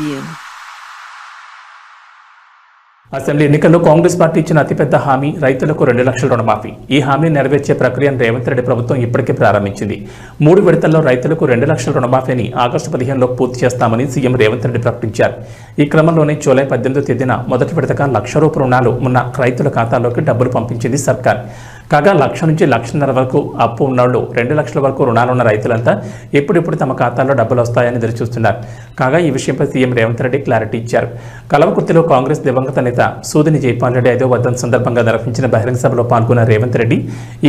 view. Assembly ఎన్నికల్లో Congress party ఇచ్చిన అతిపెద్ద హామీ రైతులకు రెండు లక్షల రుణమాఫీ. ఈ హామీని నెరవేర్చే ప్రక్రియను రేవంత్ రెడ్డి ప్రభుత్వం ఇప్పటికే ప్రారంభించింది. మూడు విడతల్లో రైతులకు రెండు లక్షల రుణమాఫీని ఆగస్టు పదిహేనులో పూర్తి చేస్తామని సీఎం రేవంత్ రెడ్డి ప్రకటించారు. ఈ క్రమంలోనే జూలై పద్దెనిమిదో తేదీన మొదటి విడతగా లక్ష రూపాయల రుణాలు ఉన్న రైతుల ఖాతాలోకి డబ్బులు పంపించింది సర్కార్. కాగా లక్ష నుంచి లక్షన్నర వరకు అప్పు ఉన్నోళ్ళు రెండు లక్షల వరకు రుణాలున్న రైతులంతా ఎప్పుడెప్పుడు తమ ఖాతాల్లో డబ్బులు వస్తాయని ఎదురుచూస్తున్నారు కాగా ఈ విషయంపై సీఎం రేవంత్ రెడ్డి క్లారిటీ ఇచ్చారు. కలవకుర్తిలో కాంగ్రెస్ దివంగత నేత సూదిని జైపాల్ రెడ్డి ఐదో వర్ధన్ సందర్భంగా నిర్వహించిన బహిరంగ సభలో పాల్గొన్న రేవంత్ రెడ్డి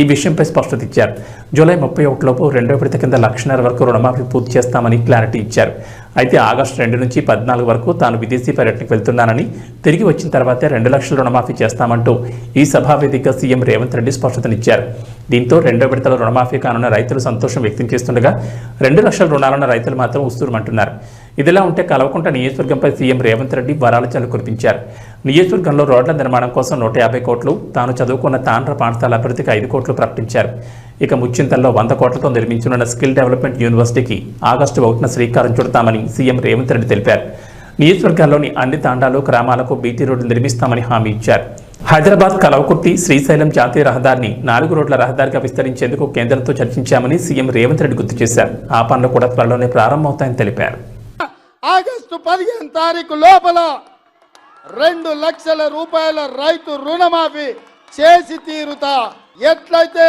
ఈ విషయంపై స్పష్టత ఇచ్చారు. జూలై ముప్పై ఒకటిలోపు రెండో విడత కింద లక్షన్నర వరకు రుణమాఫీ పూర్తి చేస్తామని క్లారిటీ ఇచ్చారు. అయితే ఆగస్టు రెండు నుంచి పద్నాలుగు వరకు తాను విదేశీ పర్యటనకు వెళ్తున్నానని తిరిగి వచ్చిన తర్వాతే రెండు లక్షల రుణమాఫీ చేస్తామంటూ ఈ సభావేదికగా సీఎం రేవంత్ రెడ్డి స్పష్టతనిచ్చారు. దీంతో రెండో విడతల రుణమాఫీ కానున్న రైతులు సంతోషం వ్యక్తం చేస్తుండగా రెండు లక్షల రుణాలను రైతులు మాత్రం ఉస్తూరమంటున్నారు. ఇదిలా ఉంటే కలవకుంట నియోజకవర్గంపై సీఎం రేవంత్ రెడ్డి వరాల కురిపించారు. నియోజకవర్గంలో రోడ్ల నిర్మాణం కోసం నూట యాభై కోట్లు తాను చదువుకున్న తాండ్ర పాఠశాల అభివృద్ధికి ఐదు కోట్లు ప్రకటించారు. ఇక ముచ్చింతల్లో వంద కోట్లతో నిర్మించనున్న స్కిల్ డెవలప్మెంట్ యూనివర్సిటీకి ఆగస్టు ఒకటిన శ్రీకారం చుడతామని సీఎం రేవంత్ రెడ్డి తెలిపారు. నియోజకవర్గాల్లోని అన్ని తాండాలు గ్రామాలకు బీటీ రోడ్డు నిర్మిస్తామని హామీ ఇచ్చారు. హైదరాబాద్ కలవకుర్తి శ్రీశైలం జాతీయ రహదారిని నాలుగు రోడ్ల రహదారిగా విస్తరించేందుకు కేంద్రంతో చర్చించామని సీఎం రేవంత్ రెడ్డి గుర్తు చేశారు. ఆ పనులు కూడా త్వరలోనే ప్రారంభమవుతాయని తెలిపారు. ఆగస్టు పదిహేను తారీఖు లోపల రెండు లక్షల రూపాయల రైతు రుణమాఫీ చేసి తీరుతా. ఎట్లయితే